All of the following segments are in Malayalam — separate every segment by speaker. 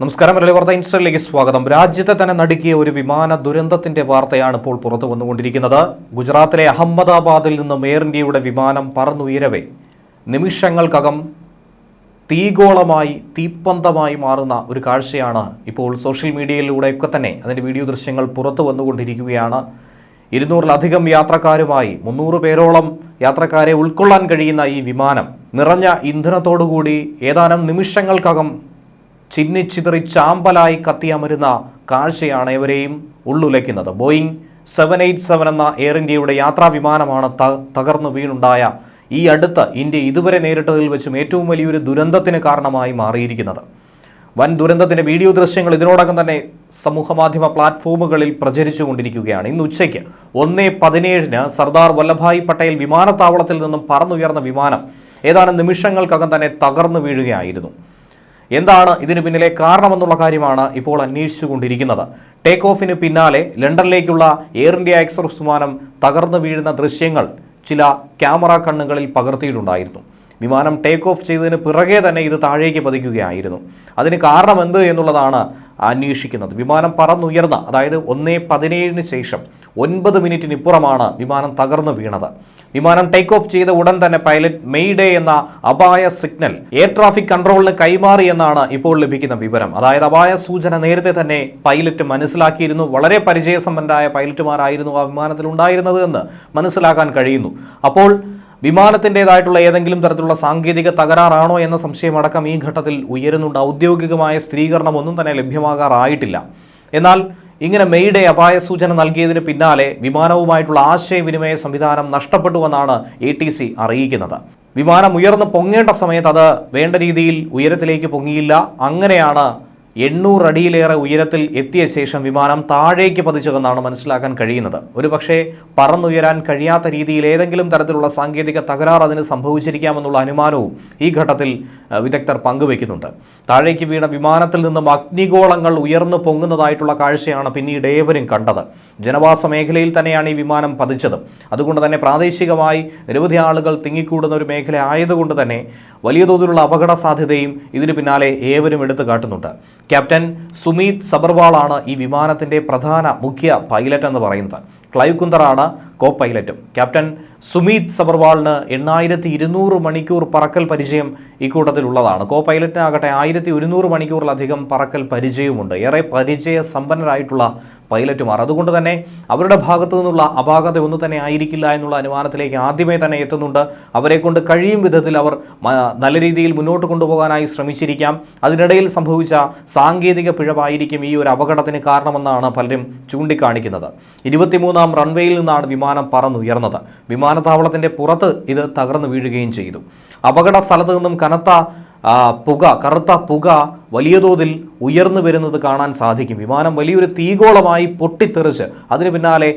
Speaker 1: നമസ്കാരം മലയാളി വാർത്ത ഇൻസ്റ്റയിലേക്ക് സ്വാഗതം. രാജ്യത്തെ തന്നെ നടുക്കിയ ഒരു വിമാന ദുരന്തത്തിന്റെ വാർത്തയാണ് ഇപ്പോൾ പുറത്തു വന്നുകൊണ്ടിരിക്കുന്നത്. ഗുജറാത്തിലെ അഹമ്മദാബാദിൽ നിന്നും എയർ ഇന്ത്യയുടെ വിമാനം പറന്നുയരവേ. നിമിഷങ്ങൾക്കകം തീഗോളമായി തീപ്പന്തമായി മാറുന്ന ഒരു കാഴ്ചയാണ് ഇപ്പോൾ സോഷ്യൽ മീഡിയയിലൂടെയൊക്കെ തന്നെ അതിന്റെ വീഡിയോ ദൃശ്യങ്ങൾ പുറത്തു വന്നുകൊണ്ടിരിക്കുകയാണ്. ഇരുന്നൂറിലധികം യാത്രക്കാരുമായി മുന്നൂറ് പേരോളം യാത്രക്കാരെ ഉൾക്കൊള്ളാൻ കഴിയുന്ന ഈ വിമാനം നിറഞ്ഞ ഇന്ധനത്തോടുകൂടി ഏതാനും നിമിഷങ്ങൾക്കകം ചിന്നിച്ചിതറി ചാമ്പലായി കത്തിയമരുന്ന കാഴ്ചയാണ് ഇവരെയും ഉള്ളുലയ്ക്കുന്നത്. ബോയിങ് സെവൻ എയ്റ്റ് സെവൻ എന്ന എയർ ഇന്ത്യയുടെ യാത്രാ വിമാനമാണ് തകർന്നു വീണുണ്ടായ ഈ അടുത്ത് ഇന്ത്യ ഇതുവരെ നേരിട്ടതിൽ വെച്ചും ഏറ്റവും വലിയൊരു ദുരന്തത്തിന് കാരണമായി മാറിയിരിക്കുന്നത്. വൻ ദുരന്തത്തിന്റെ വീഡിയോ ദൃശ്യങ്ങൾ ഇതിനോടകം തന്നെ സമൂഹമാധ്യമ പ്ലാറ്റ്ഫോമുകളിൽ പ്രചരിച്ചു കൊണ്ടിരിക്കുകയാണ്. ഇന്ന് ഉച്ചയ്ക്ക് ഒന്ന് പതിനേഴിന് സർദാർ വല്ലഭായ് പട്ടേൽ വിമാനത്താവളത്തിൽ നിന്നും പറന്നുയർന്ന വിമാനം ഏതാനും നിമിഷങ്ങൾക്കകം തന്നെ തകർന്നു വീഴുകയായിരുന്നു. എന്താണ് ഇതിന് പിന്നിലെ കാരണമെന്നുള്ള കാര്യമാണ് ഇപ്പോൾ അന്വേഷിച്ചുകൊണ്ടിരിക്കുന്നത്. ടേക്ക് ഓഫിന് പിന്നാലെ ലണ്ടനിലേക്കുള്ള എയർ ഇന്ത്യ എക്സ്പ്രസ് വിമാനം തകർന്നു വീഴുന്ന ദൃശ്യങ്ങൾ ചില ക്യാമറ കണ്ണുകളിൽ പകർത്തിയിട്ടുണ്ടായിരുന്നു. വിമാനം ടേക്ക് ഓഫ് ചെയ്തതിന് പിറകെ തന്നെ ഇത് താഴേക്ക് പതിക്കുകയായിരുന്നു. അതിന് കാരണം എന്ത് എന്നുള്ളതാണ് അന്വേഷിക്കുന്നത്. വിമാനം പറന്നുയർന്ന അതായത് ഒന്നേ പതിനേഴിന് ശേഷം ഒൻപത് മിനിറ്റിനിപ്പുറമാണ് വിമാനം തകർന്നു വീണത്. വിമാനം ടേക്ക് ഓഫ് ചെയ്ത ഉടൻ തന്നെ പൈലറ്റ് മെയ്ഡേ എന്ന അപായ സിഗ്നൽ എയർ ട്രാഫിക് കൺട്രോളിന് കൈമാറി എന്നാണ് ഇപ്പോൾ ലഭിക്കുന്ന വിവരം. അതായത് അപായ സൂചന നേരത്തെ തന്നെ പൈലറ്റ് മനസ്സിലാക്കിയിരുന്നു. വളരെ പരിചയസമ്പന്നരായ പൈലറ്റുമാരായിരുന്നു ആ വിമാനത്തിൽ ഉണ്ടായിരുന്നത് എന്ന് മനസ്സിലാക്കാൻ കഴിയുന്നു. അപ്പോൾ വിമാനത്തിന്റെതായിട്ടുള്ള ഏതെങ്കിലും തരത്തിലുള്ള സാങ്കേതിക തകരാറാണോ എന്ന സംശയമടക്കം ഈ ഘട്ടത്തിൽ ഉയരുന്നുണ്ട്. ഔദ്യോഗികമായ സ്ഥിരീകരണം ഒന്നും തന്നെ ലഭ്യമാകാറായിട്ടില്ല. എന്നാൽ ഇങ്ങനെ മെയ്ഡേ അപായ സൂചന നൽകിയതിന് പിന്നാലെ വിമാനവുമായിട്ടുള്ള ആശയവിനിമയ സംവിധാനം നഷ്ടപ്പെട്ടുവെന്നാണ് എ ടി സി അറിയിക്കുന്നത്. വിമാനം ഉയർന്ന് പൊങ്ങേണ്ട സമയത്ത് അത് വേണ്ട രീതിയിൽ ഉയരത്തിലേക്ക് പൊങ്ങിയില്ല. അങ്ങനെയാണ് എണ്ണൂറ് അടിയിലേറെ ഉയരത്തിൽ എത്തിയ ശേഷം വിമാനം താഴേക്ക് പതിച്ചതെന്നാണ് മനസ്സിലാക്കാൻ കഴിയുന്നത്. ഒരു പക്ഷേ പറന്നുയരാൻ കഴിയാത്ത രീതിയിൽ ഏതെങ്കിലും തരത്തിലുള്ള സാങ്കേതിക തകരാർ അതിന് സംഭവിച്ചിരിക്കാമെന്നുള്ള അനുമാനവും ഈ ഘട്ടത്തിൽ വിദഗ്ധർ പങ്കുവെക്കുന്നുണ്ട് താഴേക്ക് വീണ വിമാനത്തിൽ നിന്നും അഗ്നിഗോളങ്ങൾ ഉയർന്നു പൊങ്ങുന്നതായിട്ടുള്ള കാഴ്ചയാണ് പിന്നീട് ഏവരും കണ്ടത്. ജനവാസ മേഖലയിൽ തന്നെയാണ് ഈ വിമാനം പതിച്ചത്. അതുകൊണ്ട് തന്നെ പ്രാദേശികമായി നിരവധി ആളുകൾ തിങ്ങിക്കൂടുന്ന ഒരു മേഖല ആയതുകൊണ്ട് തന്നെ വലിയ തോതിലുള്ള അപകട സാധ്യതയും ഇതിന് പിന്നാലെ ഏവരും എടുത്തു കാട്ടുന്നുണ്ട്. ക്യാപ്റ്റൻ സുമീത് സബർവാളാണ് ഈ വിമാനത്തിന്റെ പ്രധാന മുഖ്യ പൈലറ്റ് എന്ന് പറയുന്നത്. ക്ലൈവ് കുന്ദറാണ് കോ പൈലറ്റും ക്യാപ്റ്റൻ സുമീത് സബർവാളിന് എണ്ണായിരത്തി ഇരുന്നൂറ് മണിക്കൂർ പറക്കൽ പരിചയം ഇക്കൂട്ടത്തിലുള്ളതാണ്. കോ പൈലറ്റിനാകട്ടെ ആയിരത്തി ഒരുന്നൂറ് മണിക്കൂറിലധികം പറക്കൽ പരിചയവുമുണ്ട്. ഏറെ പരിചയ സമ്പന്നരായിട്ടുള്ള പൈലറ്റുമാർ. അതുകൊണ്ട് തന്നെ അവരുടെ ഭാഗത്തു നിന്നുള്ള അപാകത ഒന്നും തന്നെ ആയിരിക്കില്ല എന്നുള്ള അനുമാനത്തിലേക്ക് ആദ്യമേ തന്നെ എത്തുന്നുണ്ട്. അവരെ കൊണ്ട് കഴിയും വിധത്തിൽ അവർ നല്ല രീതിയിൽ മുന്നോട്ട് കൊണ്ടുപോകാനായി ശ്രമിച്ചിരിക്കാം. അതിനിടയിൽ സംഭവിച്ച സാങ്കേതിക പിഴവായിരിക്കും ഈ ഒരു അപകടത്തിന് കാരണമെന്നാണ് പലരും ചൂണ്ടിക്കാണിക്കുന്നത്. ഇരുപത്തിമൂന്നാം റൺവേയിൽ നിന്നാണ് വിമാനം പറന്നുയർന്നത്. വിമാനത്താവളത്തിന്റെ പുറത്ത് ഇത് തകർന്നു വീഴുകയും ചെയ്തു. അപകട സ്ഥലത്ത് നിന്നും കനത്ത പുക കറുത്ത പുക വലിയ തോതിൽ ഉയർന്നു വരുന്നത് കാണാൻ സാധിക്കും. വിമാനം വലിയൊരു തീഗോളമായി പൊട്ടിത്തെറിച്ച് അതിന് പിന്നാലെ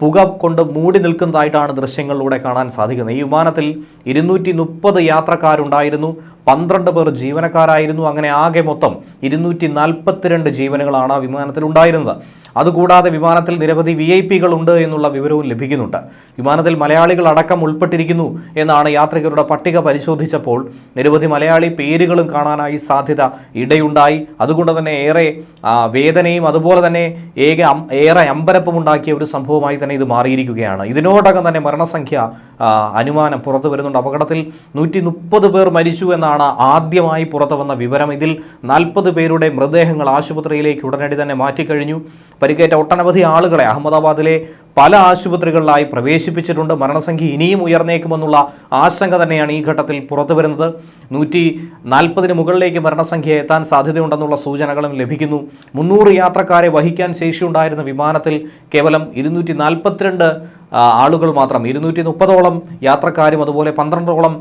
Speaker 1: പുക കൊണ്ട് മൂടി നിൽക്കുന്നതായിട്ടാണ് ദൃശ്യങ്ങളിലൂടെ കാണാൻ സാധിക്കുന്നത്. ഈ വിമാനത്തിൽ ഇരുന്നൂറ്റി മുപ്പത് യാത്രക്കാരുണ്ടായിരുന്നു. പന്ത്രണ്ട് പേർ ജീവനക്കാരായിരുന്നു. അങ്ങനെ ആകെ മൊത്തം ഇരുന്നൂറ്റി നാൽപ്പത്തിരണ്ട് ജീവനുകളാണ് വിമാനത്തിൽ ഉണ്ടായിരുന്നത് അതുകൂടാതെ വിമാനത്തിൽ നിരവധി വി ഐ പികൾ ഉണ്ട് എന്നുള്ള വിവരവും ലഭിക്കുന്നുണ്ട്. വിമാനത്തിൽ മലയാളികൾ അടക്കം ഉൾപ്പെട്ടിരിക്കുന്നു എന്നാണ് യാത്രികരുടെ പട്ടിക പരിശോധിച്ചപ്പോൾ നിരവധി മലയാളി പേരുകളും കാണാനായി സാധ്യത ഇടയുണ്ടായി. അതുകൊണ്ട് തന്നെ ഏറെ വേദനയും അതുപോലെ തന്നെ ഏക ഏറെ അമ്പരപ്പും ഉണ്ടാക്കിയ ഒരു സംഭവമായി തന്നെ ഇത് മാറിയിരിക്കുകയാണ്. ഇതിനോടകം തന്നെ മരണസംഖ്യ അനുമാനം പുറത്തു വരുന്നുണ്ട്. അപകടത്തിൽ നൂറ്റി മുപ്പത് പേർ മരിച്ചു എന്നാണ് ആദ്യമായി പുറത്തു വന്ന വിവരം. ഇതിൽ നാൽപ്പത് പേരുടെ മൃതദേഹങ്ങൾ ആശുപത്രിയിലേക്ക് ഉടനടി തന്നെ മാറ്റിക്കഴിഞ്ഞു. പരിക്കേറ്റ ഒട്ടനവധി ആളുകളെ അഹമ്മദാബാദിലെ പല ആശുപത്രികളിലായി പ്രവേശിപ്പിച്ചിട്ടുണ്ട്. മരണസംഖ്യ ഇനിയും ഉയർന്നേക്കുമെന്നുള്ള ആശങ്ക തന്നെയാണ് ഈ ഘട്ടത്തിൽ പുറത്തു വരുന്നത്. നൂറ്റി നാൽപ്പതിന് മുകളിലേക്ക് മരണസംഖ്യ എത്താൻ സാധ്യതയുണ്ടെന്നുള്ള സൂചനകളും ലഭിക്കുന്നു. മുന്നൂറ് യാത്രക്കാരെ വഹിക്കാൻ ശേഷിയുണ്ടായിരുന്ന വിമാനത്തിൽ കേവലം ഇരുന്നൂറ്റി നാൽപ്പത്തിരണ്ട് ആളുകൾ മാത്രം. ഇരുന്നൂറ്റി മുപ്പതോളം യാത്രക്കാരും അതുപോലെ പന്ത്രണ്ടോളം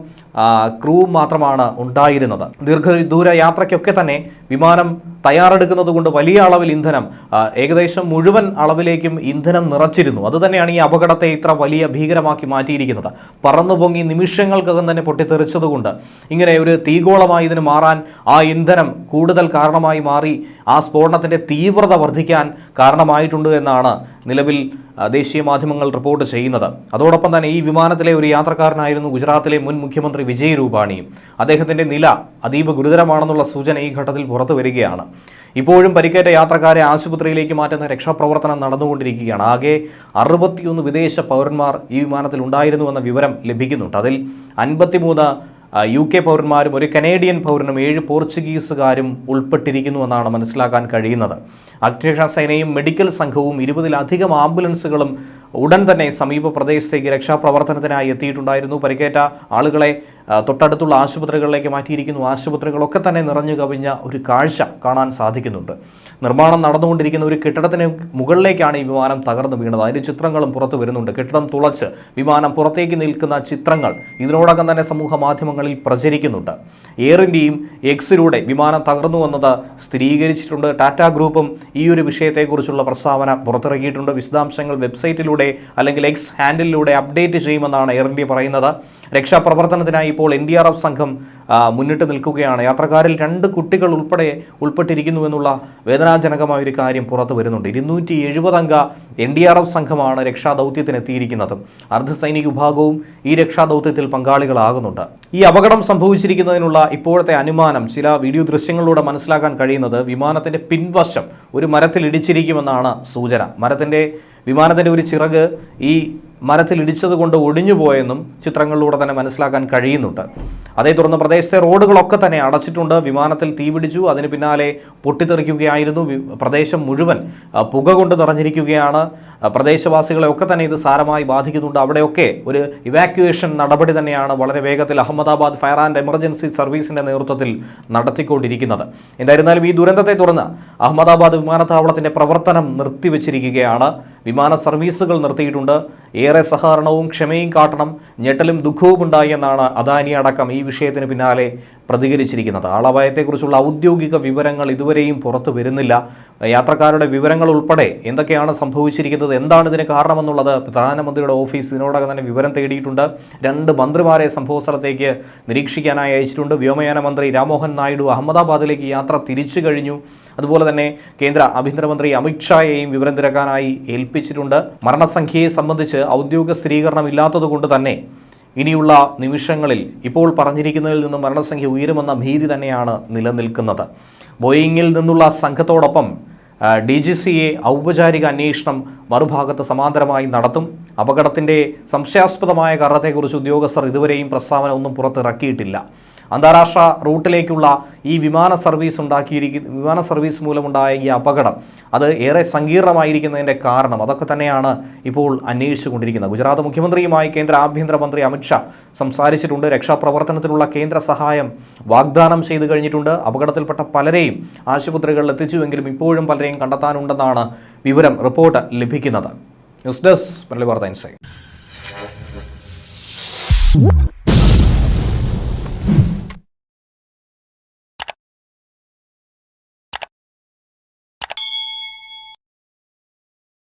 Speaker 1: ക്രൂ മാത്രമാണ് ഉണ്ടായിരുന്നത്. ദീർഘദൂര യാത്രയ്ക്കൊക്കെ തന്നെ വിമാനം തയ്യാറെടുക്കുന്നത് കൊണ്ട് വലിയ അളവിൽ ഇന്ധനം ഏകദേശം മുഴുവൻ അളവിലേക്കും ഇന്ധനം നിറച്ചിരുന്നു. അതുതന്നെയാണ് ഈ അപകടത്തെ ഇത്ര വലിയ ഭീകരമാക്കി മാറ്റിയിരിക്കുന്നത്. പറന്നു പൊങ്ങി നിമിഷങ്ങൾക്കകം തന്നെ പൊട്ടിത്തെറിച്ചതുകൊണ്ട് ഇങ്ങനെ ഒരു തീഗോളമായി ഇതിന് മാറാൻ ആ ഇന്ധനം കൂടുതൽ കാരണമായി മാറി ആ സ്ഫോടനത്തിന്റെ തീവ്രത വർദ്ധിക്കാൻ കാരണമായിട്ടുണ്ട് എന്നാണ് നിലവിൽ ദേശീയ മാധ്യമങ്ങൾ റിപ്പോർട്ട് ചെയ്യുന്നത്. അതോടൊപ്പം തന്നെ ഈ വിമാനത്തിലെ ഒരു യാത്രക്കാരനായിരുന്നു ഗുജറാത്തിലെ മുൻ മുഖ്യമന്ത്രി വിജയ് രൂപാണിയും അദ്ദേഹത്തിന്റെ നില അതീവ ഗുരുതരമാണെന്നുള്ള സൂചന ഈ ഘട്ടത്തിൽ പുറത്തു വരികയാണ്. ഇപ്പോഴും പരിക്കേറ്റ യാത്രക്കാരെ ആശുപത്രിയിലേക്ക് മാറ്റുന്ന രക്ഷാപ്രവർത്തനം നടന്നുകൊണ്ടിരിക്കുകയാണ്. ആകെ അറുപത്തിയൊന്ന് വിദേശ പൗരന്മാർ ഈ വിമാനത്തിൽ ഉണ്ടായിരുന്നുവെന്ന വിവരം ലഭിക്കുന്നുണ്ട്. അതിൽ അൻപത്തിമൂന്ന് യു കെ പൗരന്മാരും ഒരു കനേഡിയൻ പൗരനും ഏഴ് പോർച്ചുഗീസുകാരും ഉൾപ്പെട്ടിരിക്കുന്നുവെന്നാണ് മനസ്സിലാക്കാൻ കഴിയുന്നത്. അഗ്നിരക്ഷാ സേനയും മെഡിക്കൽ സംഘവും ഇരുപതിലധികം ആംബുലൻസുകളും ഉടൻ തന്നെ സമീപ പ്രദേശത്തേക്ക് രക്ഷാപ്രവർത്തനത്തിനായി എത്തിയിട്ടുണ്ടായിരുന്നു. പരിക്കേറ്റ ആളുകളെ തൊട്ടടുത്തുള്ള ആശുപത്രികളിലേക്ക് മാറ്റിയിരിക്കുന്നു. ആശുപത്രികളൊക്കെ തന്നെ നിറഞ്ഞു കവിഞ്ഞ ഒരു കാഴ്ച കാണാൻ സാധിക്കുന്നുണ്ട്. നിർമ്മാണം നടന്നുകൊണ്ടിരിക്കുന്ന ഒരു കെട്ടിടത്തിന് മുകളിലേക്കാണ് ഈ വിമാനം തകർന്നു വീണത്. അതിന്റെ ചിത്രങ്ങളും പുറത്തു വരുന്നുണ്ട്. കെട്ടിടം തുളച്ച് വിമാനം പുറത്തേക്ക് നിൽക്കുന്ന ചിത്രങ്ങൾ ഇതിനോടകം തന്നെ സമൂഹ മാധ്യമങ്ങളിൽ പ്രചരിക്കുന്നുണ്ട്. എയർ ഇന്ത്യയും എക്സിലൂടെ വിമാനം തകർന്നു വന്നത് സ്ഥിരീകരിച്ചിട്ടുണ്ട്. ടാറ്റ ഗ്രൂപ്പും ഈ ഒരു വിഷയത്തെക്കുറിച്ചുള്ള പ്രസ്താവന പുറത്തിറക്കിയിട്ടുണ്ട്. വിശദാംശങ്ങൾ വെബ്സൈറ്റിലൂടെ അല്ലെങ്കിൽ എക്സ് ഹാൻഡിലൂടെ അപ്ഡേറ്റ് ചെയ്യുമെന്നാണ് എയർ ഇന്ത്യ പറയുന്നത്. രക്ഷാപ്രവർത്തനത്തിനായി ഇപ്പോൾ എൻ ഡി ആർ എഫ് സംഘം മുന്നിട്ട് നിൽക്കുകയാണ്. യാത്രക്കാരിൽ രണ്ട് കുട്ടികൾ ഉൾപ്പെടെ ഉൾപ്പെട്ടിരിക്കുന്നുവെന്നുള്ള വേദനാജനകമായ ഒരു കാര്യം പുറത്തു വരുന്നുണ്ട്. ഇരുന്നൂറ്റി എഴുപതംഗ എൻ ഡി ആർ എഫ് സംഘമാണ് രക്ഷാദൗത്യത്തിന് എത്തിയിരിക്കുന്നത്. അർദ്ധസൈനിക വിഭാഗവും ഈ രക്ഷാദൗത്യത്തിൽ പങ്കാളികളാകുന്നുണ്ട്. ഈ അപകടം സംഭവിച്ചിരിക്കുന്നതിനുള്ള ഇപ്പോഴത്തെ അനുമാനം ചില വീഡിയോ ദൃശ്യങ്ങളിലൂടെ മനസ്സിലാക്കാൻ കഴിയുന്നത് വിമാനത്തിന്റെ പിൻവശം ഒരു മരത്തിൽ ഇടിച്ചിരിക്കുമെന്നാണ് സൂചന. മരത്തിന്റെ വിമാനത്തിന്റെ ഒരു ചിറക് ഈ മരത്തിൽ ഇടിച്ചത് കൊണ്ട് ഒടിഞ്ഞു പോയെന്നും ചിത്രങ്ങളിലൂടെ തന്നെ മനസ്സിലാക്കാൻ കഴിയുന്നുണ്ട്. അതേ തുടർന്ന് പ്രദേശത്തെ റോഡുകളൊക്കെ തന്നെ അടച്ചിട്ടുണ്ട്. വിമാനത്തിൽ തീപിടിച്ചു അതിന് പിന്നാലെ പൊട്ടിത്തെറിക്കുകയായിരുന്നു പ്രദേശം മുഴുവൻ. പുക കൊണ്ട് നിറഞ്ഞിരിക്കുകയാണ്. പ്രദേശവാസികളെ ഒക്കെ തന്നെ ഇത് സാരമായി ബാധിക്കുന്നുണ്ട്. അവിടെയൊക്കെ ഒരു ഇവാക്യുവേഷൻ നടപടി തന്നെയാണ് വളരെ വേഗത്തിൽ അഹമ്മദാബാദ് ഫയർ ആൻഡ് എമർജൻസി സർവീസിന്റെ നേതൃത്വത്തിൽ നടത്തിക്കൊണ്ടിരിക്കുന്നത്. എന്തായിരുന്നാലും ഈ ദുരന്തത്തെ തുടർന്ന് അഹമ്മദാബാദ് വിമാനത്താവളത്തിന്റെ പ്രവർത്തനം നിർത്തിവെച്ചിരിക്കുകയാണ്. വിമാന സർവീസുകൾ നിർത്തിയിട്ടുണ്ട്. ഏറെ സഹകരണവും ക്ഷമയും കാട്ടണം. ഞെട്ടലും ദുഃഖവും ഉണ്ടായി എന്നാണ് അദാനി അടക്കം ഈ വിഷയത്തിന് പിന്നാലെ പ്രതികരിച്ചിരിക്കുന്നത്. ആളപായത്തെക്കുറിച്ചുള്ള ഔദ്യോഗിക വിവരങ്ങൾ ഇതുവരെയും പുറത്തു വരുന്നില്ല. യാത്രക്കാരുടെ വിവരങ്ങൾ ഉൾപ്പെടെ എന്തൊക്കെയാണ് സംഭവിച്ചിരിക്കുന്നത്? എന്താണ് ഇതിന് കാരണമെന്നുള്ളത്? പ്രധാനമന്ത്രിയുടെ ഓഫീസ് ഇതിനോടകം തന്നെ വിവരം തേടിയിട്ടുണ്ട്. രണ്ട് മന്ത്രിമാരെ സംഭവ സ്ഥലത്തേക്ക് നിരീക്ഷിക്കാനായി അയച്ചിട്ടുണ്ട്. വ്യോമയാന മന്ത്രി രാമോഹൻ നായിഡു അഹമ്മദാബാദിലേക്ക് യാത്ര തിരിച്ചു കഴിഞ്ഞു. അതുപോലെ തന്നെ കേന്ദ്ര ആഭ്യന്തരമന്ത്രി അമിത്ഷായെയും വിവരം തിരക്കാനായി ഏൽപ്പിച്ചിട്ടുണ്ട്. മരണസംഖ്യയെ സംബന്ധിച്ച് ഔദ്യോഗിക സ്ഥിരീകരണം ഇല്ലാത്തതുകൊണ്ട് തന്നെ ഇനിയുള്ള നിമിഷങ്ങളിൽ ഇപ്പോൾ പറഞ്ഞിരിക്കുന്നതിൽ നിന്നും മരണസംഖ്യ ഉയരുമെന്ന ഭീതി തന്നെയാണ് നിലനിൽക്കുന്നത്. ബോയിങ്ങിൽ നിന്നുള്ള സംഘത്തോടൊപ്പം ഡി ജി സി എ ഔപചാരിക അന്വേഷണം മറുഭാഗത്ത് സമാന്തരമായി നടത്തും. അപകടത്തിന്റെ സംശയാസ്പദമായ കാരണത്തെക്കുറിച്ച് ഉദ്യോഗസ്ഥർ ഇതുവരെയും പ്രസ്താവന ഒന്നും പുറത്തിറക്കിയിട്ടില്ല. അന്താരാഷ്ട്ര റൂട്ടിലേക്കുള്ള ഈ വിമാന സർവീസ് ഉണ്ടാക്കിയിരിക്കുന്ന വിമാന സർവീസ് മൂലമുണ്ടായ ഈ അപകടം അത് ഏറെ സങ്കീർണമായിരിക്കുന്നതിന്റെ കാരണം അതൊക്കെ തന്നെയാണ് ഇപ്പോൾ അന്വേഷിച്ചു കൊണ്ടിരിക്കുന്നത് ഗുജറാത്ത് മുഖ്യമന്ത്രിയുമായി കേന്ദ്ര ആഭ്യന്തരമന്ത്രി അമിത്ഷാ സംസാരിച്ചിട്ടുണ്ട്. രക്ഷാപ്രവർത്തനത്തിനുള്ള കേന്ദ്ര സഹായം വാഗ്ദാനം ചെയ്തു കഴിഞ്ഞിട്ടുണ്ട്. അപകടത്തിൽപ്പെട്ട പലരെയും ആശുപത്രികളിൽ എത്തിച്ചുവെങ്കിലും ഇപ്പോഴും പലരെയും കണ്ടെത്താനുണ്ടെന്നാണ് വിവരം റിപ്പോർട്ട് ലഭിക്കുന്നത്. ന്യൂസ് ഡെസ്ക് പള്ളി വാർത്ത ഇൻസൈറ്റ്.